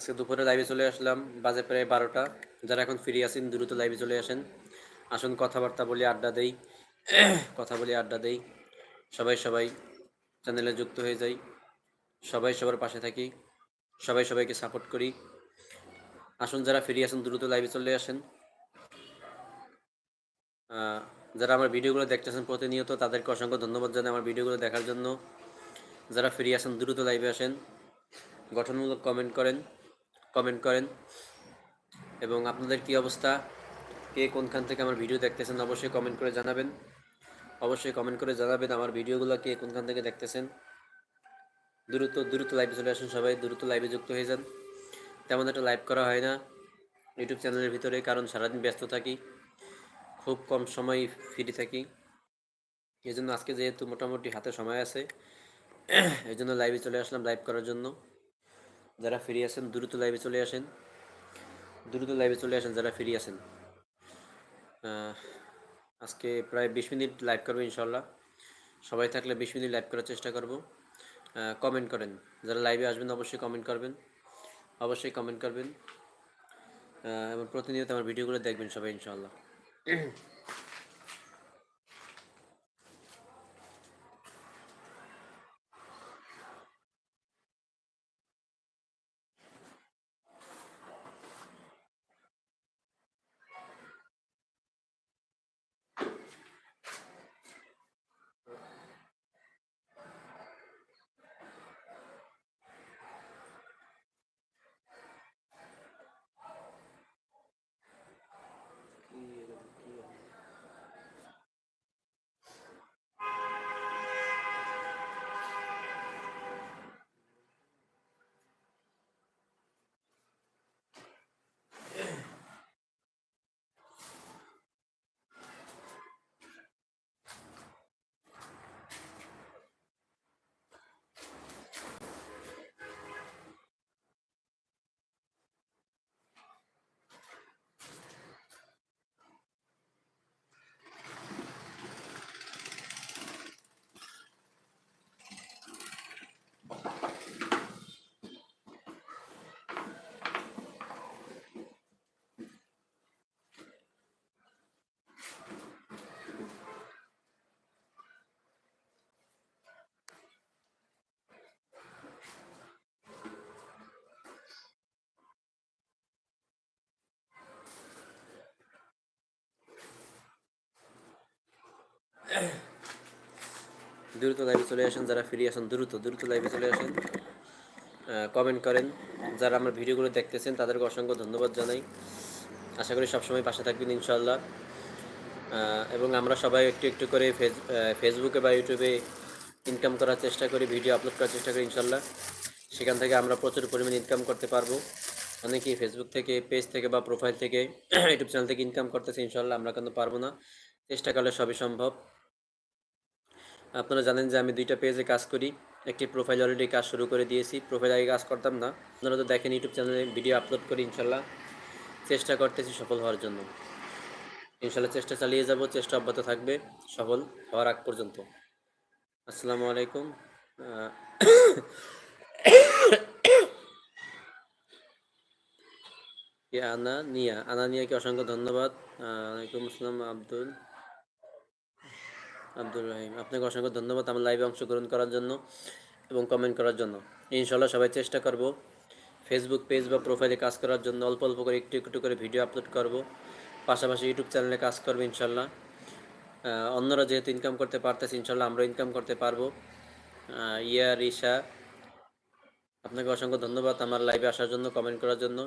আজকে দুপুরে লাইভে চলে আসলাম, বাজে প্রায় বারোটা। যারা এখন ফিরে আছেন, দ্রুত লাইভে চলে আসেন। আসুন, কথাবার্তা বলি, আড্ডা দেই। কথা বলি, আড্ডা দেই। সবাই সবাই চ্যানেলে যুক্ত হয়ে যাই। সবাই সবার পাশে থাকি। সবাই সবাইকে সাপোর্ট করি। আসুন, যারা ফ্রি আছেন, দ্রুত লাইভে চলে আসেন। যারা আমার ভিডিওগুলো দেখতেছেন প্রতিনিয়ত, তাদেরকে অসংখ্য ধন্যবাদ জানাই আমার ভিডিওগুলো দেখার জন্য। যারা ফ্রি আছেন, দ্রুত লাইভে আসেন। গঠনমূলক কমেন্ট করেন। কমেন্ট করেন। এবং আপনাদের কি অবস্থা? কে কোনখান থেকে আমার ভিডিও দেখতেছেন অবশ্যই কমেন্ট করে জানাবেন। অবশ্যই কমেন্ট করে জানাবেন আমার ভিডিওগুলো কে কোনখান থেকে দেখতেছেন। দ্রুত দ্রুত লাইভে চলে আসুন সবাই, দ্রুত লাইভে যুক্ত হয়ে যান। তেমন একটা লাইভ করা হয় না ইউটিউব চ্যানেলের ভিতরে, কারণ সারাদিন ব্যস্ত থাকি। খুব কম সময় ফ্রি থাকি। এই জন্য আজকে যেহেতু মোটামুটি হাতে সময় আছে এই জন্য লাইভে চলে আসলাম লাইভ করার জন্য। যারা ফ্রি আসেন, দ্রুত লাইভে চলে আসেন। দ্রুত লাইভে চলে আসেন যারা ফ্রি আসেন। আজকে প্রায় বিশ মিনিট লাইভ করব ইনশাল্লাহ সবাই থাকলে বিশ মিনিট লাইভ করার চেষ্টা করব। কমেন্ট করেন। যারা লাইভে আসবেন, অবশ্যই কমেন্ট করবেন। অবশ্যই কমেন্ট করবেন। এবং প্রতিনিয়ত আমার ভিডিওগুলো দেখবেন সবাই ইনশাল্লাহ দ্রুত লাইভে চলে আসেন, যারা ফিরে আসেন দ্রুত দ্রুত লাইভে চলে আসেন। কমেন্ট করেন। যারা আমার ভিডিওগুলো দেখতেছেন, তাদেরকে অসংখ্য ধন্যবাদ জানাই। আশা করি সবসময় পাশে থাকবেন ইনশাল্লাহ এবং আমরা সবাই একটু একটু করে ফেস ফেসবুকে বা ইউটিউবে ইনকাম করার চেষ্টা করি ভিডিও আপলোড করার চেষ্টা করি ইনশাল্লাহ সেখান থেকে আমরা প্রচুর পরিমাণে ইনকাম করতে পারব। অনেকেই ফেসবুক থেকে পেজ থেকে বা প্রোফাইল থেকে ইউটিউব চ্যানেল থেকে ইনকাম করতেছে ইনশাল্লাহ আমরা কিন্তু পারব না। চেষ্টা করলে সবই সম্ভব। আপনারা জানেন যে আমি দুইটা পেজে কাজ করি। একটি প্রোফাইল অলরেডি কাজ শুরু করে দিয়েছি। প্রোফাইল আগে কাজ করতাম না। আপনারা তো দেখেন ইউটিউব চ্যানেলে ভিডিও আপলোড করি ইনশাল্লাহ চেষ্টা করতেছি সফল হওয়ার জন্য। ইনশাল্লাহ চেষ্টা চালিয়ে যাব চেষ্টা অব্যাহত থাকবে সফল হওয়ার আগ পর্যন্ত। আসসালামু আলাইকুম। আনা নিয়া। আনা নিয়াকে অসংখ্য ধন্যবাদ। আহ, ওয়ালাইকুম আসসালাম আব্দুল। আব্দুর রহিম, আপনাকে অসংখ্য ধন্যবাদ আমার লাইভে অংশগ্রহণ করার জন্য এবং কমেন্ট করার জন্য। ইনশাল্লাহ সবাই চেষ্টা করব ফেসবুক পেজ বা প্রোফাইলে কাজ করার জন্য অল্প অল্প করে একটু একটু করে ভিডিও আপলোড করব। পাশাপাশি ইউটিউব চ্যানেলে কাজ করব ইনশাল্লাহ অন্যরা যেহেতু ইনকাম করতে পারতেছে ইনশাল্লাহ আমরা ইনকাম করতে পারব। ইয়া রিশা, আপনাকে অসংখ্য ধন্যবাদ আমার লাইভে আসার জন্য কমেন্ট করার জন্য।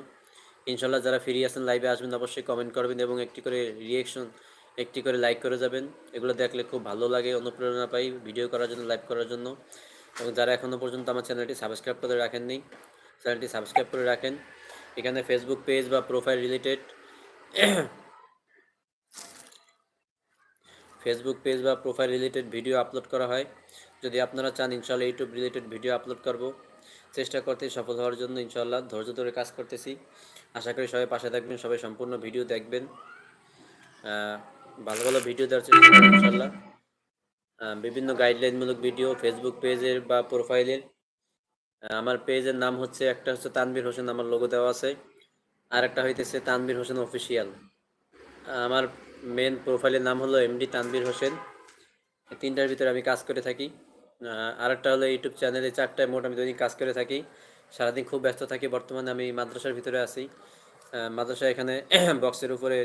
ইনশাল্লাহ যারা ফ্রি আছেন লাইভে আসবেন, অবশ্যই কমেন্ট করবেন এবং একটি করে রিয়েকশন একটি করে লাইক করে যাবেন। এগুলো দেখলে খুব ভালো লাগে, অনুপ্রেরণা পাই ভিডিও করার জন্য লাইভ করার জন্য। এবং যারা এখনও পর্যন্ত আমার চ্যানেলটি সাবস্ক্রাইব করে রাখেননি, চ্যানেলটি সাবস্ক্রাইব করে রাখেন। এখানে ফেসবুক পেজ বা প্রোফাইল রিলেটেড ফেসবুক পেজ বা প্রোফাইল রিলেটেড ভিডিও আপলোড করা হয়। যদি আপনারা চান ইনশাল্লাহ ইউটিউব রিলেটেড ভিডিও আপলোড করব। চেষ্টা করতে সফল হওয়ার জন্য ইনশাল্লাহ ধৈর্য ধরে কাজ করতেছি। আশা করি সবাই পাশে থাকবেন, সবাই সম্পূর্ণ ভিডিও দেখবেন। ভালো ভালো ভিডিও দেওয়ার চেষ্টা করবেন ইনশাল্লাহ। বিভিন্ন গাইডলাইনমূলক ভিডিও ফেসবুক পেজের বা প্রোফাইলের আমার পেজের নাম হচ্ছে, একটা হচ্ছে তানভীর হোসেন, আমার লোগো দেওয়া আছে। আর একটা হইতেছে তানভীর হোসেন অফিসিয়াল আমার মেন প্রোফাইলের নাম হলো এমডি তানভীর হোসেন। তিনটার ভিতরে আমি কাজ করে থাকি। আর একটা হলো ইউটিউব চ্যানেলে চারটায় মোট আমি দৈনিক কাজ করে থাকি। সারাদিন খুব ব্যস্ত থাকি, বর্তমানে আমি মাদ্রাসার ভিতরে আছি। মাদ্রাসা এখানে বক্সের উপরে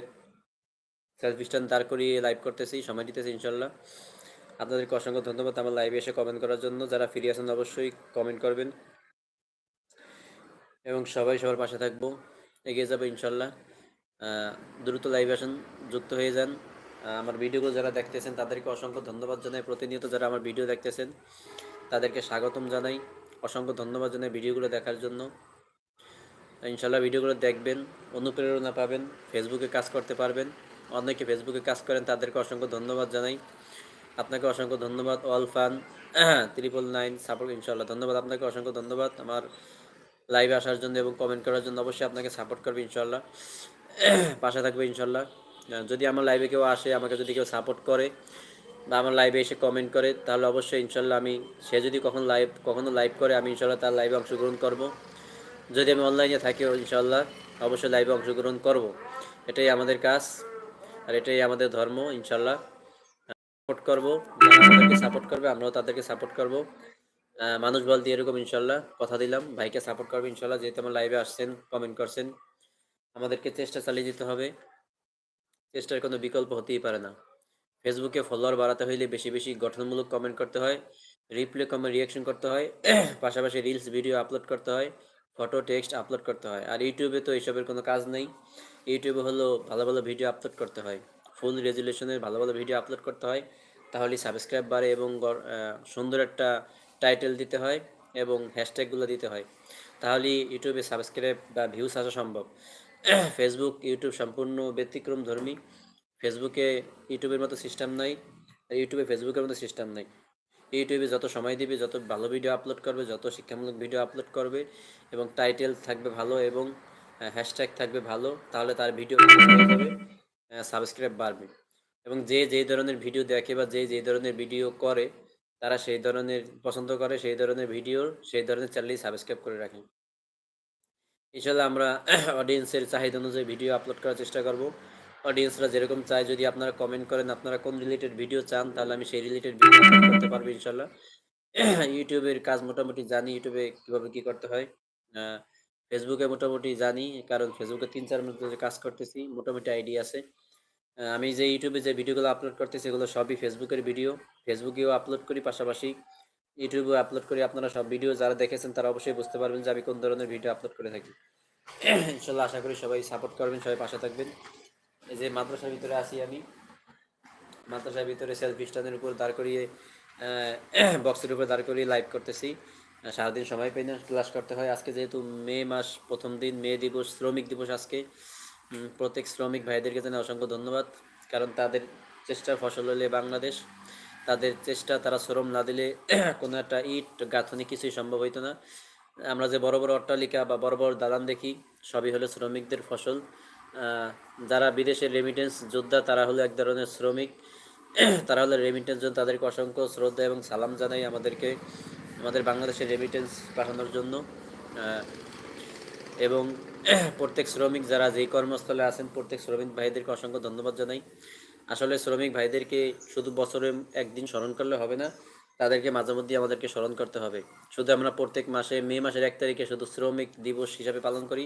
সেলফি স্ট্যান্ড দাঁড় করিয়ে লাইভ করতেছি, সময় দিতেছি ইনশাল্লাহ আপনাদেরকে অসংখ্য ধন্যবাদ আমার লাইভে এসে কমেন্ট করার জন্য। যারা ফিরে আসেন অবশ্যই কমেন্ট করবেন। এবং সবাই সবার পাশে থাকব। এগিয়ে যাবে ইনশাল্লাহ দ্রুত লাইভে আসেন, যুক্ত হয়ে যান। আমার ভিডিওগুলো যারা দেখতেছেন, তাদেরকে অসংখ্য ধন্যবাদ জানাই। প্রতিনিয়ত যারা আমার ভিডিও দেখতেছেন, তাদেরকে স্বাগতম জানাই। অসংখ্য ধন্যবাদ জানাই ভিডিওগুলো দেখার জন্য। ইনশাল্লাহ ভিডিওগুলো দেখবেন, অনুপ্রেরণা পাবেন ফেসবুকে কাজ করতে পারবেন। অনেকে ফেসবুকে কাজ করেন, তাদেরকে অসংখ্য ধন্যবাদ জানাই। আপনাকে অসংখ্য ধন্যবাদ, all fun triple nine support ইনশাল্লাহ ধন্যবাদ, আপনাকে অসংখ্য ধন্যবাদ। আমার লাইভে আসার জন্য এবং কমেন্ট করার জন্য অবশ্যই আপনাকে সাপোর্ট করবে ইনশাল্লাহ পাশে থাকবে ইনশাল্লাহ যদি আমার লাইভে কেউ আসে, আমাকে যদি কেউ সাপোর্ট করে বা আমার লাইভে এসে কমেন্ট করে, তাহলে অবশ্যই ইনশাল্লাহ আমি, সে যদি কখনো লাইভ কখনো লাইভ করে, আমি ইনশাল্লাহ তার লাইভে অংশগ্রহণ করব। যদি আমি অনলাইনে থাকি ইনশাল্লাহ অবশ্যই লাইভে অংশগ্রহণ করব। এটাই আমাদের কাজ। আর এটাই আমাদের ধর্ম ইনশাল্লাহ সাপোর্ট করব আমাদেরকে সাপোর্ট করবে, আমরাও তাদেরকে সাপোর্ট করব। মানুষ বল দিয়ে এরকম ইনশাল্লাহ কথা দিলাম। ভাইকে সাপোর্ট করবে ইনশাল্লাহ যেহেতু আমার লাইভে আসছেন কমেন্ট করছেন, আমাদেরকে চেষ্টা চালিয়ে যেতে হবে। চেষ্টার কোনো বিকল্প হতেই পারে না। ফেসবুকে ফলোয়ার বাড়াতে হইলে বেশি বেশি গঠনমূলক কমেন্ট করতে হয় রিপ্লে কমেন্ট রিয়াকশন করতে হয়, পাশাপাশি রিলস ভিডিও আপলোড করতে হয় ফটো টেক্সট আপলোড করতে হয়। আর ইউটিউবে তো এইসবের কোনো কাজ নেই। ইউটিউবে হলো ভালো ভালো ভিডিও আপলোড করতে হয়। ফুল রেজুলেশনের ভালো ভালো ভিডিও আপলোড করতে হয়। তাহলে সাবস্ক্রাইব বাড়ে এবং সুন্দর একটা টাইটেল দিতে হয় এবং হ্যাশট্যাগুলো দিতে হয়। তাহলে ইউটিউবে সাবস্ক্রাইব বা ভিউস আসা সম্ভব। ফেসবুক ইউটিউব সম্পূর্ণ ব্যতিক্রম ধর্মী। ফেসবুকে ইউটিউবের মতো সিস্টেম নাই। ইউটিউবে ফেসবুকের মতো সিস্টেম নাই। ইউটিউবে যত সময় দিবে, যত ভালো ভিডিও আপলোড করবে, যত শিক্ষামূলক ভিডিও আপলোড করবে এবং টাইটেল থাকবে ভালো এবং হ্যাশট্যাগ থাকবে ভালো, তাহলে তার ভিডিও সাবস্ক্রাইব বাড়বে। এবং যে যেই ধরনের ভিডিও দেখে বা যে যেই ধরনের ভিডিও করে, তারা সেই ধরনের পছন্দ করে, সেই ধরনের ভিডিও সেই ধরনের চ্যানেলই সাবস্ক্রাইব করে রাখেন ইনশাল্লাহ আমরা অডিয়েন্সের চাহিদা অনুযায়ী ভিডিও আপলোড করার চেষ্টা করব। অডিয়েন্সরা যেরকম চায়, যদি আপনারা কমেন্ট করেন, আপনারা কোন রিলেটেড ভিডিও চান, তাহলে আমি সেই রিলেটেড ভিডিও করতে পারব ইনশাল্লাহ ইউটিউবের কাজ মোটামুটি জানি ইউটিউবে কীভাবে কি করতে হয়। ফেসবুকে মোটামুটি জানি, কারণ ফেসবুকে তিন, চার মাস ধরে কাজ করতেছি, মোটামুটি আইডিয়া আছে। আমি যে ইউটিউবে যে ভিডিওগুলো আপলোড করতেছি, এগুলো সবই ফেসবুকের ভিডিও ফেসবুকেও আপলোড করি পাশাপাশি ইউটিউবেও আপলোড করি। আপনারা সব ভিডিও যারা দেখেছেন, তারা অবশ্যই বুঝতে পারবেন যে আমি কোন ধরনের ভিডিও আপলোড করে থাকি। ইনশাল্লাহ আশা করি সবাই সাপোর্ট করবেন, সবাই পাশে থাকবেন। এই যে মাদ্রাসার ভিতরে আসি আমি। মাদ্রাসার ভিতরে সেলফি স্ট্যান্ডের উপর দাঁড় করিয়ে বক্সের উপর দাঁড় করিয়ে লাইভ করতেছি। সারাদিন সময় পাই না ক্লাস করতে হয়। আজকে যেহেতু মে মাস প্রথম দিন, মে দিবস, শ্রমিক দিবস আজকে প্রত্যেক শ্রমিক ভাইদেরকে জানাই অসংখ্য ধন্যবাদ। কারণ তাদের চেষ্টার ফসল হলে বাংলাদেশ। তাদের চেষ্টা, তারা শ্রম না দিলে কোনো একটা ইট, গাঁথনি কিছুই সম্ভব হইতো না। আমরা যে বড় বড় অট্টালিকা বা বড় বড় দালান দেখি, সবই হলো শ্রমিকদের ফসল। যারা বিদেশের রেমিটেন্স যোদ্ধা, তারা হলো এক ধরনের শ্রমিক। তারা হলো রেমিটেন্স যোদ্ধা তাদেরকে অসংখ্য শ্রদ্ধা এবং সালাম জানাই আমাদেরকে। আমাদের বাংলাদেশের রেমিটেন্স পাঠানোর জন্য এবং প্রত্যেক শ্রমিক যারা যেই কর্মস্থলে আছেন, প্রত্যেক শ্রমিক ভাইদেরকে অসংখ্য ধন্যবাদ জানাই। আসলে শ্রমিক ভাইদেরকে শুধু বছরে একদিন স্মরণ করলে হবে না, তাদেরকে মাঝে মধ্যে আমাদেরকে স্মরণ করতে হবে। শুধু আমরা প্রত্যেক মাসে, মে মাসের এক তারিখে শুধু শ্রমিক দিবস হিসাবে পালন করি,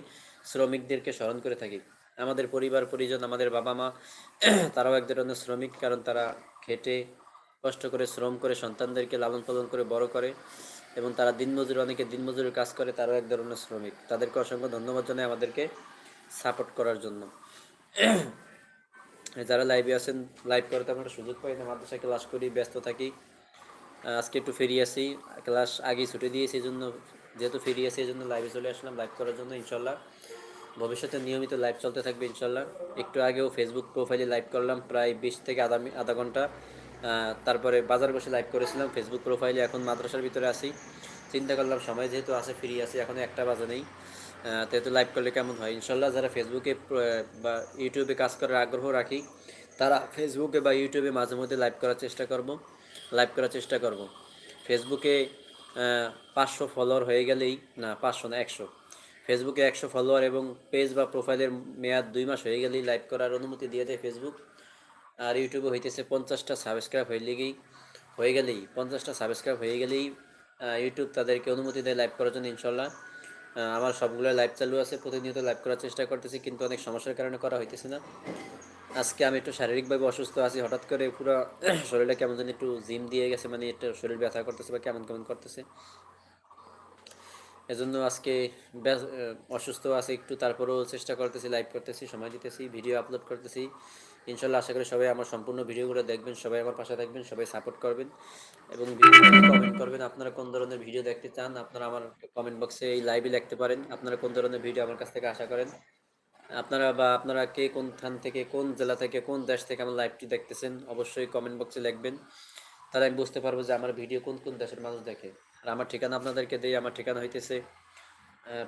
শ্রমিকদেরকে স্মরণ করে থাকি। আমাদের পরিবার, পরিজন, আমাদের বাবা মা তারাও এক ধরনের শ্রমিক, কারণ তারা খেটে কষ্ট করে, শ্রম করে, সন্তানদেরকে লালন পালন করে, বড় করে এবং তারা দিনমজুর, অনেকে দিনমজুরের কাজ করে তারাও এক ধরনের শ্রমিক। তাদেরকে অসংখ্য ধন্যবাদ জানাই আমাদেরকে সাপোর্ট করার জন্য। যারা লাইভে আছেন লাইভ করতে আমরা সুযোগ পাই না, মাদ্রাসায় ক্লাস করি, ব্যস্ত থাকি। আজকে একটু ফেরি আসি ক্লাস আগেই ছুটি দিয়েছি এই জন্য যেহেতু ফেরি আছি এই জন্য লাইভে চলে আসলাম লাইভ করার জন্য, ইনশাল্লাহ। ভবিষ্যতে নিয়মিত লাইভ চলতে থাকবে, ইনশাল্লাহ। একটু আগেও ফেসবুক প্রোফাইলে লাইভ করলাম, প্রায় বিশ থেকে আধা আধা ঘণ্টা। তারপরে বাজার বসে লাইভ করেছিলাম ফেসবুক প্রোফাইলে এখন মাদ্রাসার ভিতরে আছি। চিন্তা করলাম, সময় যেহেতু আছে ফ্রি আছে, এখন একটা বাজে নেই। যেহেতু লাইভ করলে কেমন হয়? ইনশাল্লাহ যারা ফেসবুকে বা ইউটিউবে কাজ করার আগ্রহ রাখি, তারা ফেসবুকে বা ইউটিউবে মাঝে মধ্যে লাইভ করার চেষ্টা করব লাইভ করার চেষ্টা করব। ফেসবুকে পাঁচশো ফলোয়ার হয়ে গেলেই, না, পাঁচশো না, একশো। ফেসবুকে একশো ফলোয়ার এবং পেজ বা প্রোফাইলের মেয়াদ দুই মাস হয়ে গেলেই লাইভ করার অনুমতি দিয়ে দেয় ফেসবুক আর ইউটিউবে হইতেছে পঞ্চাশটা সাবস্ক্রাইব হয়ে গেলেই হয়ে গেলেই, পঞ্চাশটা সাবস্ক্রাইব হয়ে গেলেই ইউটিউব তাদেরকে অনুমতি দেয় লাইভ করার জন্য ইনশাল্লাহ। আমার সবগুলো লাইভ চালু আছে, প্রতিনিয়ত লাইভ করার চেষ্টা করতেছি, কিন্তু অনেক সমস্যার কারণে করা হইতেছে না। আজকে আমি একটু শারীরিকভাবে অসুস্থ আছি, হঠাৎ করে পুরো শরীরটা কেমন যেন একটু জিম দিয়ে গেছে মানে একটু শরীর ব্যথা করতেছে বা কেমন কেমন করতেছে। এজন্য আজকে অসুস্থ আছে, একটু তারপরেও চেষ্টা করতেছি লাইভ করতেছি, সময় দিতেছি ভিডিও আপলোড করতেছি। ইনশাল্লাহ আশা করি সবাই আমার সম্পূর্ণ ভিডিওগুলো দেখবেন, সবাই আমার পাশে থাকবেন, সবাই সাপোর্ট করবেন এবং কমেন্ট করবেন, আপনারা কোন ধরনের ভিডিও দেখতে চান আপনারা আমার কমেন্ট বক্সে এই লাইভে লিখতে পারেন, আপনারা কোন ধরনের ভিডিও আমার কাছ থেকে আশা করেন, আপনারা বা আপনারা কে কোন থান থেকে, কোন জেলা থেকে, কোন দেশ থেকে আমার লাইভটি দেখতেছেন, অবশ্যই কমেন্ট বক্সে লিখবেন, তাহলে আমি বুঝতে পারব যে আমার ভিডিও কোন কোন দেশের মানুষ দেখে। আর আমার ঠিকানা আপনাদেরকে দিই, আমার ঠিকানা হইতেছে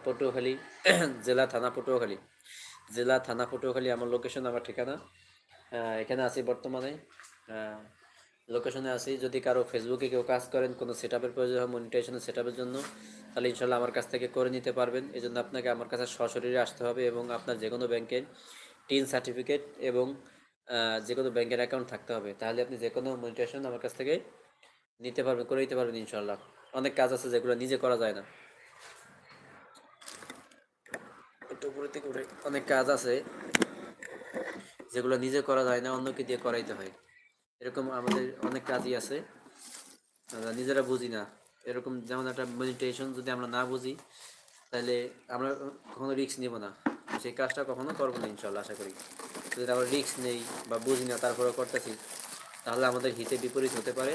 পটুয়াখালী, জেলা থানা পটুয়াখালী, জেলা থানা পটুয়াখালী, আমার লোকেশন আমার ঠিকানা। এখানে আছি বর্তমানে। লোকেশনে আছি। যদি কারও ফেসবুকে কেউ কাজ করেন, কোনো সেট আপের প্রয়োজন হয় মনিটাইজেশনের সেট আপের জন্য, তাহলে ইনশাল্লাহ আমার কাছ থেকে করে নিতে পারবেন। এই জন্য আপনাকে আমার কাছে সশরীরে আসতে হবে এবং আপনার যে কোনো ব্যাংকের টিন সার্টিফিকেট এবং যে কোনো ব্যাংকের অ্যাকাউন্ট থাকতে হবে। তাহলে আপনি যে কোনো মনিটাইজেশন আমার কাছ থেকে নিতে পারবেন, করে নিতে পারবেন ইনশাল্লাহ। অনেক কাজ আছে যেগুলো নিজে করা যায় না। একটু উপরে অনেক কাজ আছে। যেগুলো নিজে করা যায় না, অন্যকে দিয়ে করাইতে হয়। এরকম আমাদের অনেক কাজই আছে। নিজেরা বুঝি না। এরকম যেমন একটা মেডিটেশন যদি আমরা না বুঝি, তাহলে আমরা কখনো রিস্ক নেব না। সেই কাজটা কখনো করব না ইনশাল্লাহ, আশা করি। যদি আমরা রিস্ক নেই বা বুঝি না তারপরে করতেছি, তাহলে আমাদের হিতে বিপরীত হতে পারে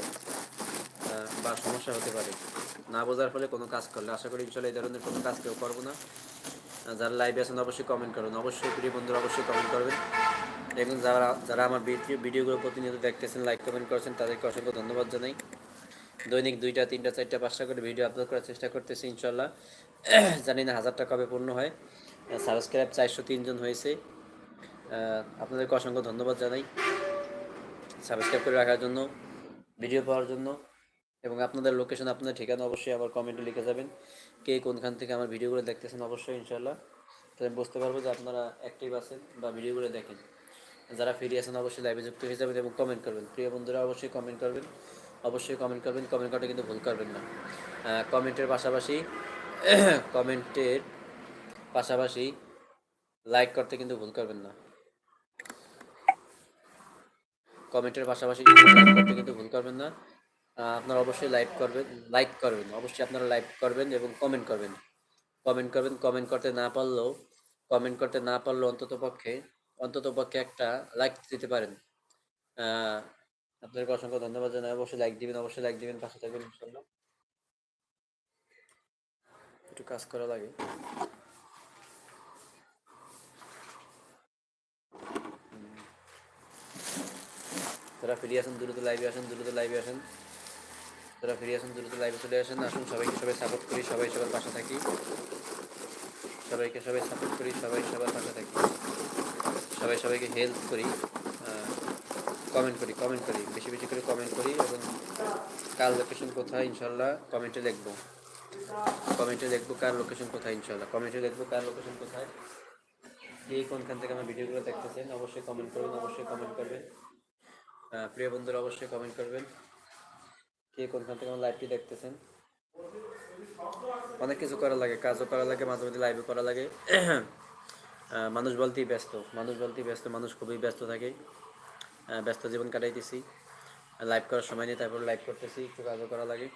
বা সমস্যা হতে পারে। না বোঝার ফলে কোনো কাজ করলে, আশা করি ইনশাল্লাহ এই ধরনের কোনো কাজ কেউ করব না। যারা লাইভে আছেন, অবশ্যই কমেন্ট করবেন অবশ্যই প্রিয় বন্ধুরা, অবশ্যই কমেন্ট করবেন। এবং যারা যারা আমার ভিডিও, ভিডিওগুলো প্রতিনিয়ত দেখতেছেন লাইক কমেন্ট করছেন, তাদেরকে অসংখ্য ধন্যবাদ জানাই। দৈনিক দুইটা, তিনটা, চারটা, পাঁচটা করে ভিডিও আপলোড করার চেষ্টা করতেছি ইনশাল্লাহ জানি না হাজারটা কবে পূর্ণ হয়। সাবস্ক্রাইব চারশো তিনজন হয়েছে। আপনাদেরকে অসংখ্য ধন্যবাদ জানাই। সাবস্ক্রাইব করে রাখার জন্য ভিডিও পাওয়ার জন্য। এবং আপনাদের লোকেশন আপনাদের ঠিকানা অবশ্যই আবার কমেন্টে লিখে যাবেন। কে কোনখান থেকে আমার ভিডিওগুলো দেখতেছেন অবশ্যই ইনশাল্লাহ তাহলে বুঝতে পারব যে আপনারা অ্যাক্টিভ আছেন বা ভিডিওগুলো দেখেন। যারা ফ্রি আছেন, অবশ্যই লাইভে যুক্ত হয়ে যাবেন এবং কমেন্ট করবেন। প্রিয় বন্ধুরা, অবশ্যই কমেন্ট করবেন। অবশ্যই কমেন্ট করবেন। কমেন্ট করতে কিন্তু ভুল করবেন না। কমেন্টের পাশাপাশি কমেন্টের পাশাপাশি লাইক করতে কিন্তু ভুল করবেন না। কমেন্টের পাশাপাশি করতে কিন্তু ভুল করবেন না। আপনারা অবশ্যই লাইক করবেন লাইক করবেন। অবশ্যই আপনারা লাইক করবেন এবং কমেন্ট করবেন। কমেন্ট করবেন কমেন্ট করতে না পারলেও কমেন্ট করতে না পারলেও অন্তত পক্ষে অন্তত পক্ষে একটা লাইক দিতে পারেন। আপনাদেরকে অসংখ্য ধন্যবাদ জানাই। অবশ্যই লাইক দিবেন, অবশ্যই লাইক দিবেন, পাশে থাকবেন একটু কাজ করা লাগে। যারা ফিরে আসেন, দ্রুত লাইভে আসেন, দ্রুত লাইভে আসেন। তারা ফিরে আসেন, দ্রুত লাইভে চলে আসেন, আসুন, সবাইকে সবাই সাপোর্ট করি, সবাই সবার পাশে থাকি। সবাইকে সবাই সাপোর্ট করি, সবাই সবার পাশে থাকি। সবাই সবাইকে হেল্প করি কমেন্ট করি কমেন্ট করি, বেশি বেশি করে কমেন্ট করি এবং কার লোকেশন কোথায় ইনশাল্লাহ কমেন্টে লিখব কমেন্টে লিখব কার লোকেশন কোথায় ইনশাল্লাহ। কমেন্টে লিখব কার লোকেশন কোথায়। কে কোনখান থেকে আমার ভিডিওগুলো দেখতেছেন, অবশ্যই কমেন্ট করবেন, অবশ্যই কমেন্ট করবেন। প্রিয় বন্ধুরা, অবশ্যই কমেন্ট করবেন। কে কোনখান থেকে আমার লাইভটি দেখতেছেন। অনেক কিছু করা লাগে, কাজও করা লাগে, মাঝে মাঝে লাইভও করা লাগে। মানুষ বলতেই ব্যস্ত। মানুষ বলতেই ব্যস্ত, মানুষ খুবই ব্যস্ত থাকে। ব্যস্ত জীবন কাটাইতেছি। লাইভ করার সময় নেই, তারপর লাইভ করতেছি, একটু কাজও করা লাগে।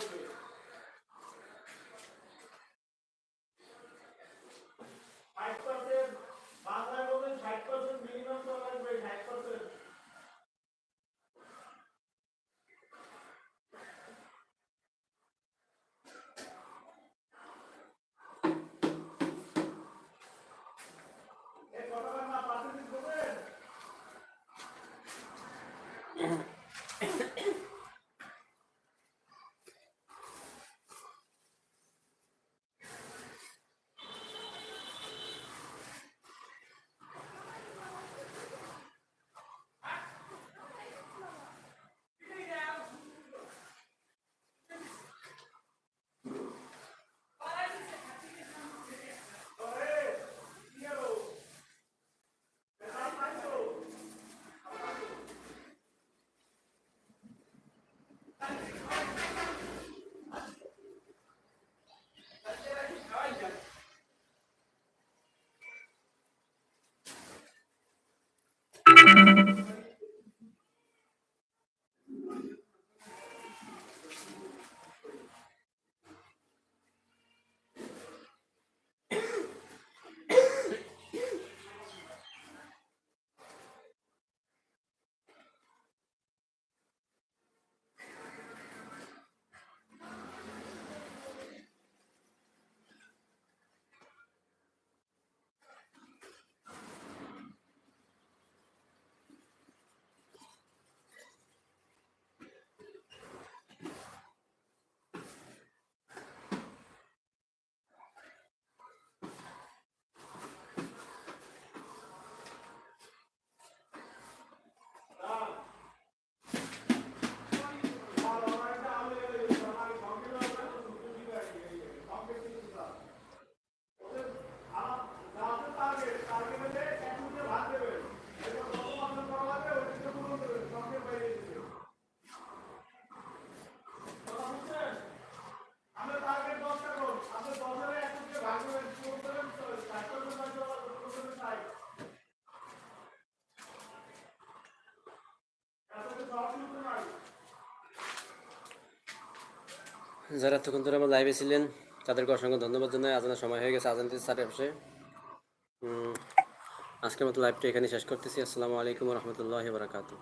Hallelujah. যারা তখন ধরে আমার লাইভে ছিলেন, তাদেরকে অসংখ্য ধন্যবাদ জানাই। আজানের সময় হয়ে গেছে আজান স্যারের বসে আজকের মতো লাইভটা এখানে শেষ করতেছি। আসসালামু আলাইকুম রহমতুল্লাহ বারাকাতু